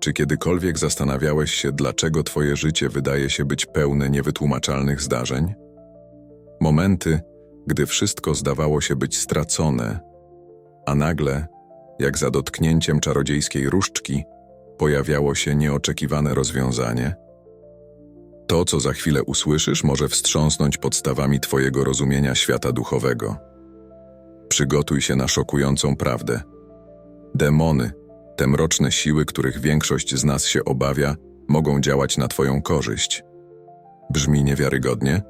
Czy kiedykolwiek zastanawiałeś się, dlaczego twoje życie wydaje się być pełne niewytłumaczalnych zdarzeń? Momenty, gdy wszystko zdawało się być stracone, a nagle, jak za dotknięciem czarodziejskiej różdżki, pojawiało się nieoczekiwane rozwiązanie? To, co za chwilę usłyszysz, może wstrząsnąć podstawami twojego rozumienia świata duchowego. Przygotuj się na szokującą prawdę. Demony, te mroczne siły, których większość z nas się obawia, mogą działać na Twoją korzyść. Brzmi niewiarygodnie?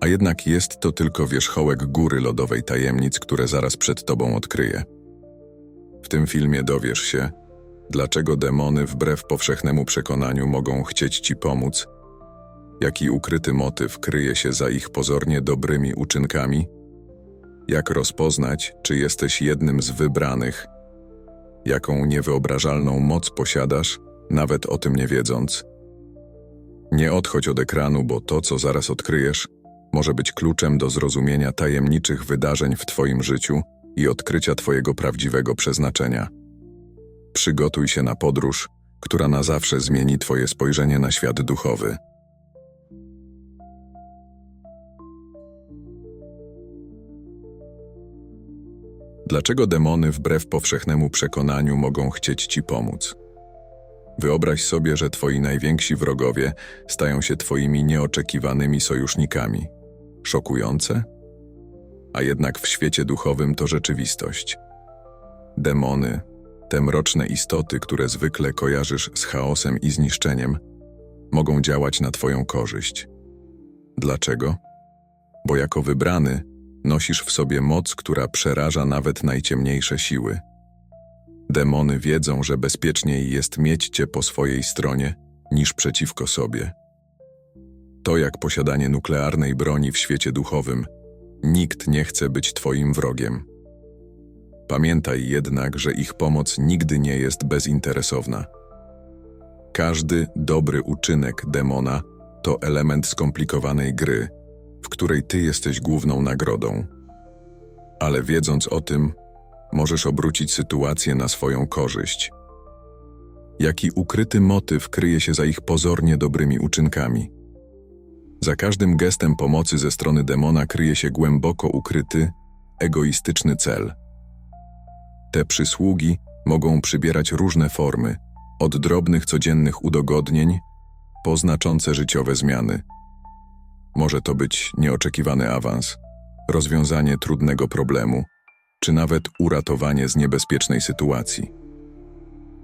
A jednak jest to tylko wierzchołek góry lodowej tajemnic, które zaraz przed Tobą odkryję. W tym filmie dowiesz się, dlaczego demony wbrew powszechnemu przekonaniu mogą chcieć Ci pomóc, jaki ukryty motyw kryje się za ich pozornie dobrymi uczynkami, jak rozpoznać, czy jesteś jednym z wybranych, jaką niewyobrażalną moc posiadasz, nawet o tym nie wiedząc. Nie odchodź od ekranu, bo to, co zaraz odkryjesz, może być kluczem do zrozumienia tajemniczych wydarzeń w Twoim życiu i odkrycia Twojego prawdziwego przeznaczenia. Przygotuj się na podróż, która na zawsze zmieni Twoje spojrzenie na świat duchowy. Dlaczego demony wbrew powszechnemu przekonaniu mogą chcieć ci pomóc? Wyobraź sobie, że twoi najwięksi wrogowie stają się twoimi nieoczekiwanymi sojusznikami. Szokujące? A jednak w świecie duchowym to rzeczywistość. Demony, te mroczne istoty, które zwykle kojarzysz z chaosem i zniszczeniem, mogą działać na twoją korzyść. Dlaczego? Bo jako wybrany Nosisz w sobie moc, która przeraża nawet najciemniejsze siły. Demony wiedzą, że bezpieczniej jest mieć cię po swojej stronie niż przeciwko sobie. To jak posiadanie nuklearnej broni w świecie duchowym. Nikt nie chce być twoim wrogiem. Pamiętaj jednak, że ich pomoc nigdy nie jest bezinteresowna. Każdy dobry uczynek demona to element skomplikowanej gry – w której ty jesteś główną nagrodą. Ale wiedząc o tym, możesz obrócić sytuację na swoją korzyść. Jaki ukryty motyw kryje się za ich pozornie dobrymi uczynkami? Za każdym gestem pomocy ze strony demona kryje się głęboko ukryty, egoistyczny cel. Te przysługi mogą przybierać różne formy, od drobnych codziennych udogodnień po znaczące życiowe zmiany. Może to być nieoczekiwany awans, rozwiązanie trudnego problemu, czy nawet uratowanie z niebezpiecznej sytuacji.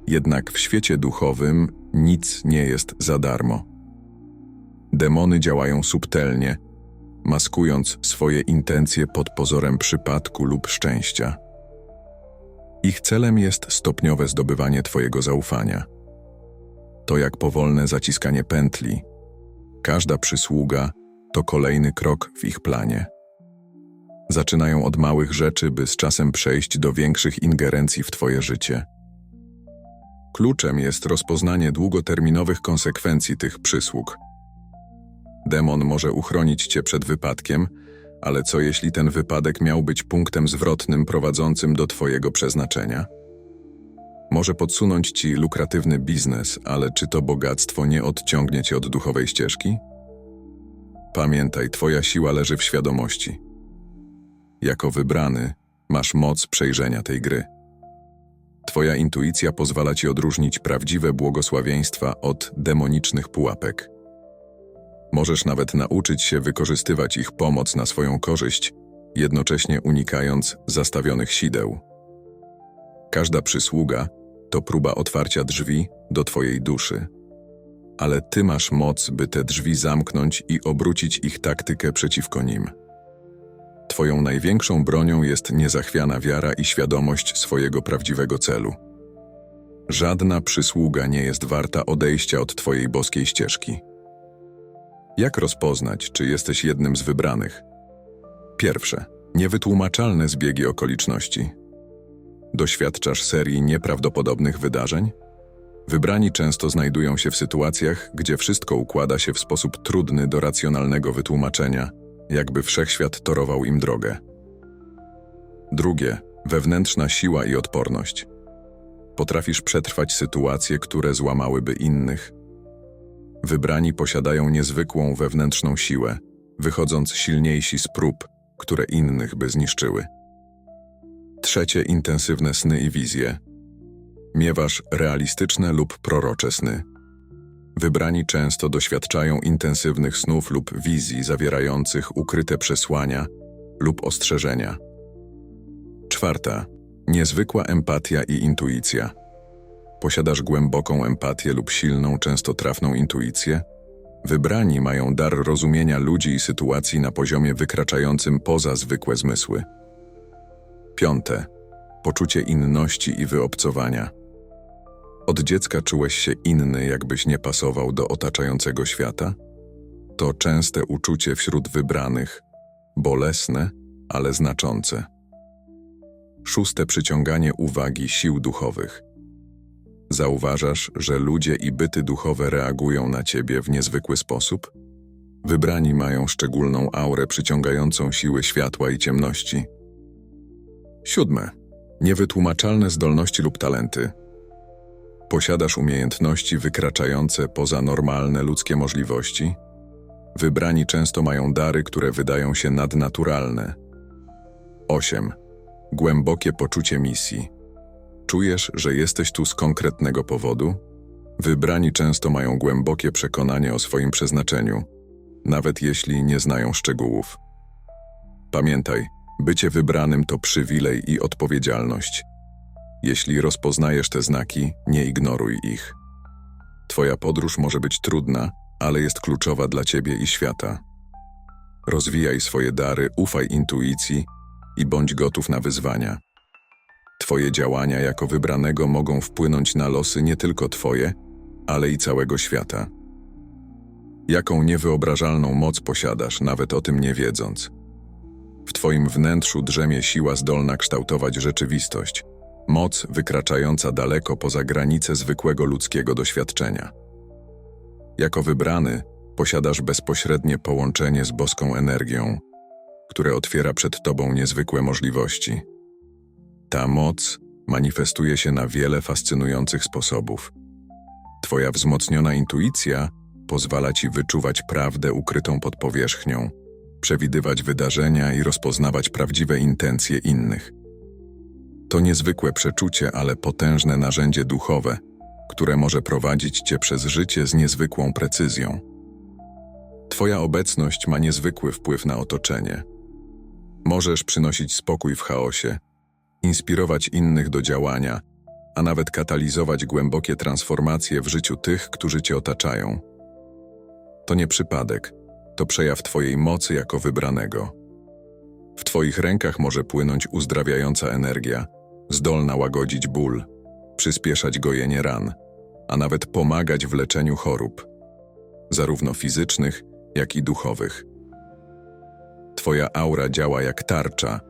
Jednak w świecie duchowym nic nie jest za darmo. Demony działają subtelnie, maskując swoje intencje pod pozorem przypadku lub szczęścia. Ich celem jest stopniowe zdobywanie Twojego zaufania. To jak powolne zaciskanie pętli. Każda przysługa to kolejny krok w ich planie. Zaczynają od małych rzeczy, by z czasem przejść do większych ingerencji w Twoje życie. Kluczem jest rozpoznanie długoterminowych konsekwencji tych przysług. Demon może uchronić Cię przed wypadkiem, ale co jeśli ten wypadek miał być punktem zwrotnym prowadzącym do Twojego przeznaczenia? Może podsunąć Ci lukratywny biznes, ale czy to bogactwo nie odciągnie Cię od duchowej ścieżki? Pamiętaj, Twoja siła leży w świadomości. Jako wybrany masz moc przejrzenia tej gry. Twoja intuicja pozwala Ci odróżnić prawdziwe błogosławieństwa od demonicznych pułapek. Możesz nawet nauczyć się wykorzystywać ich pomoc na swoją korzyść, jednocześnie unikając zastawionych sideł. Każda przysługa to próba otwarcia drzwi do Twojej duszy ale ty masz moc, by te drzwi zamknąć i obrócić ich taktykę przeciwko nim. Twoją największą bronią jest niezachwiana wiara i świadomość swojego prawdziwego celu. Żadna przysługa nie jest warta odejścia od Twojej boskiej ścieżki. Jak rozpoznać, czy jesteś jednym z wybranych? Pierwsze, niewytłumaczalne zbiegi okoliczności. Doświadczasz serii nieprawdopodobnych wydarzeń? Wybrani często znajdują się w sytuacjach, gdzie wszystko układa się w sposób trudny do racjonalnego wytłumaczenia, jakby wszechświat torował im drogę. Drugie wewnętrzna siła i odporność. Potrafisz przetrwać sytuacje, które złamałyby innych. Wybrani posiadają niezwykłą wewnętrzną siłę, wychodząc silniejsi z prób, które innych by zniszczyły. Trzecie intensywne sny i wizje. Miewasz realistyczne lub prorocze sny. Wybrani często doświadczają intensywnych snów lub wizji zawierających ukryte przesłania lub ostrzeżenia. Czwarta. Niezwykła empatia i intuicja. Posiadasz głęboką empatię lub silną, często trafną intuicję? Wybrani mają dar rozumienia ludzi i sytuacji na poziomie wykraczającym poza zwykłe zmysły. Piąte. Poczucie inności i wyobcowania. Od dziecka czułeś się inny, jakbyś nie pasował do otaczającego świata? To częste uczucie wśród wybranych, bolesne, ale znaczące. Szóste przyciąganie uwagi sił duchowych. Zauważasz, że ludzie i byty duchowe reagują na ciebie w niezwykły sposób? Wybrani mają szczególną aurę przyciągającą siły światła i ciemności. Siódme. Niewytłumaczalne zdolności lub talenty. Posiadasz umiejętności wykraczające poza normalne ludzkie możliwości? Wybrani często mają dary, które wydają się nadnaturalne. 8. Głębokie poczucie misji. Czujesz, że jesteś tu z konkretnego powodu? Wybrani często mają głębokie przekonanie o swoim przeznaczeniu, nawet jeśli nie znają szczegółów. Pamiętaj, bycie wybranym to przywilej i odpowiedzialność. Jeśli rozpoznajesz te znaki, nie ignoruj ich. Twoja podróż może być trudna, ale jest kluczowa dla ciebie i świata. Rozwijaj swoje dary, ufaj intuicji i bądź gotów na wyzwania. Twoje działania jako wybranego mogą wpłynąć na losy nie tylko Twoje, ale i całego świata. Jaką niewyobrażalną moc posiadasz, nawet o tym nie wiedząc. W Twoim wnętrzu drzemie siła zdolna kształtować rzeczywistość, moc wykraczająca daleko poza granice zwykłego ludzkiego doświadczenia. Jako wybrany posiadasz bezpośrednie połączenie z boską energią, które otwiera przed Tobą niezwykłe możliwości. Ta moc manifestuje się na wiele fascynujących sposobów. Twoja wzmocniona intuicja pozwala Ci wyczuwać prawdę ukrytą pod powierzchnią, przewidywać wydarzenia i rozpoznawać prawdziwe intencje innych. To niezwykłe przeczucie, ale potężne narzędzie duchowe, które może prowadzić Cię przez życie z niezwykłą precyzją. Twoja obecność ma niezwykły wpływ na otoczenie. Możesz przynosić spokój w chaosie, inspirować innych do działania, a nawet katalizować głębokie transformacje w życiu tych, którzy Cię otaczają. To nie przypadek, to przejaw Twojej mocy jako wybranego. W Twoich rękach może płynąć uzdrawiająca energia, zdolna łagodzić ból, przyspieszać gojenie ran, a nawet pomagać w leczeniu chorób, zarówno fizycznych, jak i duchowych. Twoja aura działa jak tarcza,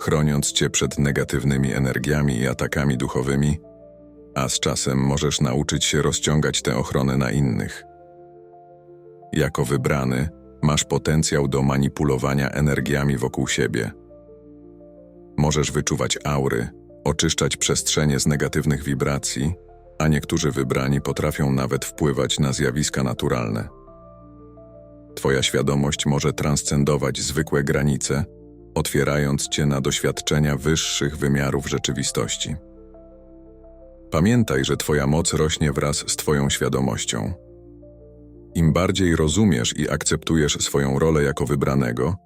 chroniąc cię przed negatywnymi energiami i atakami duchowymi, a z czasem możesz nauczyć się rozciągać tę ochronę na innych. Jako wybrany, masz potencjał do manipulowania energiami wokół siebie. Możesz wyczuwać aury, oczyszczać przestrzenie z negatywnych wibracji, a niektórzy wybrani potrafią nawet wpływać na zjawiska naturalne. Twoja świadomość może transcendować zwykłe granice, otwierając cię na doświadczenia wyższych wymiarów rzeczywistości. Pamiętaj, że Twoja moc rośnie wraz z Twoją świadomością. Im bardziej rozumiesz i akceptujesz swoją rolę jako wybranego,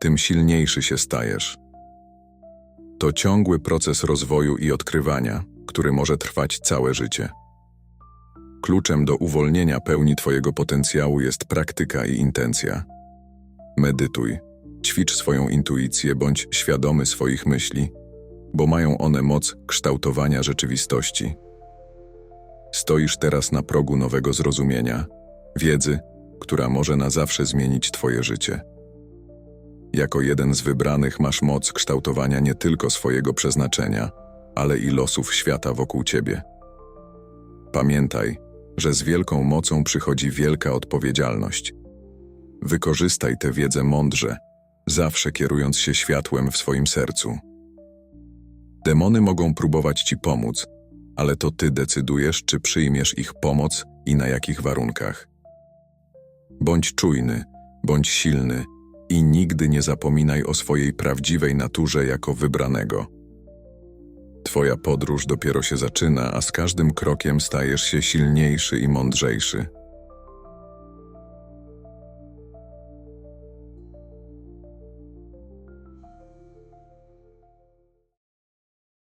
tym silniejszy się stajesz. To ciągły proces rozwoju i odkrywania, który może trwać całe życie. Kluczem do uwolnienia pełni Twojego potencjału jest praktyka i intencja. Medytuj, ćwicz swoją intuicję bądź świadomy swoich myśli, bo mają one moc kształtowania rzeczywistości. Stoisz teraz na progu nowego zrozumienia, wiedzy, która może na zawsze zmienić Twoje życie. Jako jeden z wybranych masz moc kształtowania nie tylko swojego przeznaczenia, ale i losów świata wokół Ciebie. Pamiętaj, że z wielką mocą przychodzi wielka odpowiedzialność. Wykorzystaj tę wiedzę mądrze, zawsze kierując się światłem w swoim sercu. Demony mogą próbować Ci pomóc, ale to ty decydujesz, czy przyjmiesz ich pomoc i na jakich warunkach. Bądź czujny, bądź silny i nigdy nie zapominaj o swojej prawdziwej naturze jako wybranego. Twoja podróż dopiero się zaczyna, a z każdym krokiem stajesz się silniejszy i mądrzejszy.